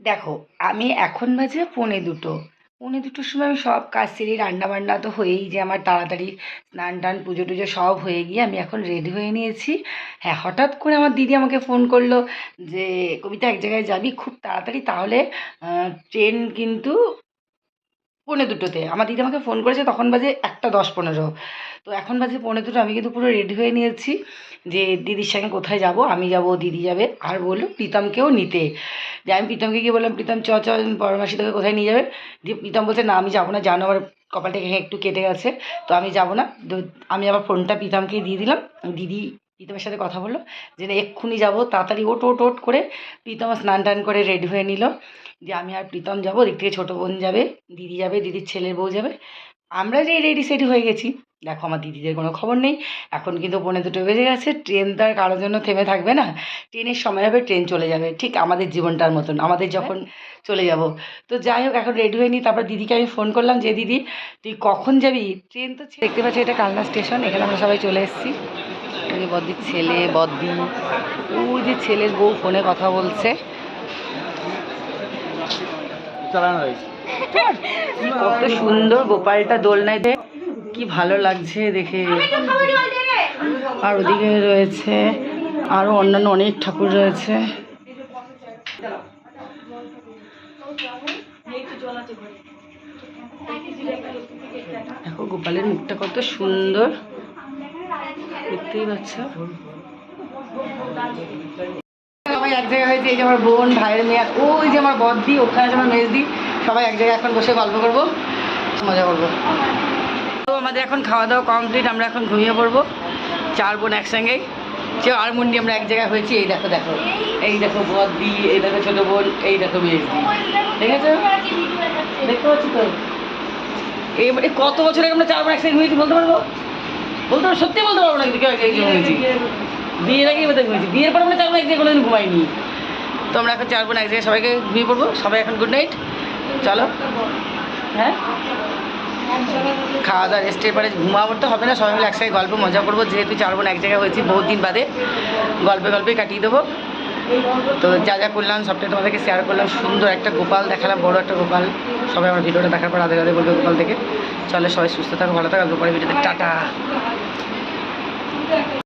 দেখো, আমি এখন বাজে পৌনে দুটো। পৌনে দুটোর সময় আমি সব কাজ সেরে রান্না বান্না তো হয়েই যে আমার তাড়াতাড়ি স্নান টান, পুজো টুজো সব হয়ে গিয়ে আমি এখন রেডি হয়ে নিয়েছি। হ্যাঁ হঠাৎ করে আমার দিদি আমাকে ফোন করল যে, কবিতা, এক জায়গায় যাবি খুব তাড়াতাড়ি। তাহলে ট্রেন কিন্তু পৌনে দুটোতে। আমার দিদি আমাকে ফোন করেছে, তখন বাজে একটা দশ পনেরো। তো এখন বাজে পৌনে দুটো, আমি কিন্তু পুরো রেডি হয়ে নিয়েছি যে দিদির সঙ্গে কোথায় যাব, আমি যাব, দিদি যাবে। আর বলল প্রীতমকেও নিতে। যে আমি প্রীতমকে গিয়ে বললাম, প্রীতম, চ চ, পরমাসি তোকে কোথায় নিয়ে যাবে? দিয়ে প্রীতম বলছে, না, আমি যাব না, জানো আমার কপালটা এখানে একটু কেটে গেছে, তো আমি যাব না। আমি আবার ফোনটা প্রীতমকে দিয়ে দিলাম। দিদি প্রীতমের সাথে কথা বলল, যে না, এক্ষুনি যাব, তাড়াতাড়ি ওট ওট ওট করে প্রীতম স্নান টান করে রেডি হয়ে নিল। যে আমি আর প্রীতম যাব, ওদিক থেকে ছোটো বোন যাবে, দিদি যাবে, দিদির ছেলের বউ যাবে। আমরা যে রেডি সেডি হয়ে গেছি। দেখো, আমার দিদিদের কোনো খবর নেই। এখন কিন্তু পৌনে দুটো বেজে গেছে, ট্রেন তো আর কারোর জন্য থেমে থাকবে না। ট্রেনের সময় হবে, ট্রেন চলে যাবে, ঠিক আমাদের জীবনটার মতন, আমাদের যখন চলে যাব। তো যাই হোক, এখন রেডি হয়ে নিই তারপর দিদিকে আমি ফোন করলাম, যে দিদি, তুই কখন যাবি? ট্রেন তো দেখতে পাচ্ছি এটা কালনা স্টেশন এখানে আমরা সবাই চলে এসেছি। যে বদ্দির ছেলে বদ্দি ওই যে ছেলের বউ ফোনে কথা বলছে। কত সুন্দর গোপালটা দোলনাতে কি ভালো লাগছে দেখে। আর ওদিকে রয়েছে আরও অন্যান্য অনেক ঠাকুর রয়েছে। দেখো গোপালের মুখটা কত সুন্দর। দেখতেই পাচ্ছ। সবাই এক জায়গায় হয়েছে, এই যে আমার বোন, ভাইয়ের মেয়ে ওই যে আমার বদ্দি, ওখানে আছে আমার মেজদি, সবাই এক জায়গায় এখন বসে গল্প করব, মজা করব। তো আমাদের এখন খাওয়া দাওয়া কমপ্লিট আমরা এখন ঘুমিয়ে পড়ব, চার বোন একসঙ্গেই সে আর মুন্ডি আমরা এক জায়গায় হয়েছি, এই দেখো দেখো, এই দেখো বদ্দি, এই দেখো ছোটো বোন, এই দেখো মেজদি। দেখেছ দেখতে পাচ্ছি তো? এই কত বছর আমরা চার বোন একসঙ্গে ঘুমিয়েছি বলতে পারব? বলতে পারব সত্যি বলতে পারব না কিন্তু কেউ এক হয়েছি? ঘুমিয়েছি বিয়ের আগে বোধহয় ঘুমিয়েছি বিয়ের পর আমরা চার বোন এক জায়গায় কোনোদিন ঘুমাইনি। তো আমরা এখন চার বোন এক জায়গায় সবাইকে ঘুমিয়ে পড়ব। সবাই এখন গুড নাইট চলো। হ্যাঁ? খাওয়া দাওয়া রেস্টের পরে ঘুমাবো তো হবে না সবাই মিলে একসাথে গল্প মজা করব। যেহেতু চার বোন এক জায়গায় হয়েছি বহুত দিন বাদে। গল্পে গল্পে কাটিয়ে দেবো। তো যা যা করলাম, সবটাই তোমাদেরকে শেয়ার করলাম। সুন্দর একটা গোপাল দেখালাম, বড় একটা গোপাল। সবাই আমার ভিডিওটা দেখার পর আধে বলবে গোপাল থেকে। চলে সবাই সুস্থ থাকো, ভালো থাকো গোপালের ভিডিওতে টাটা।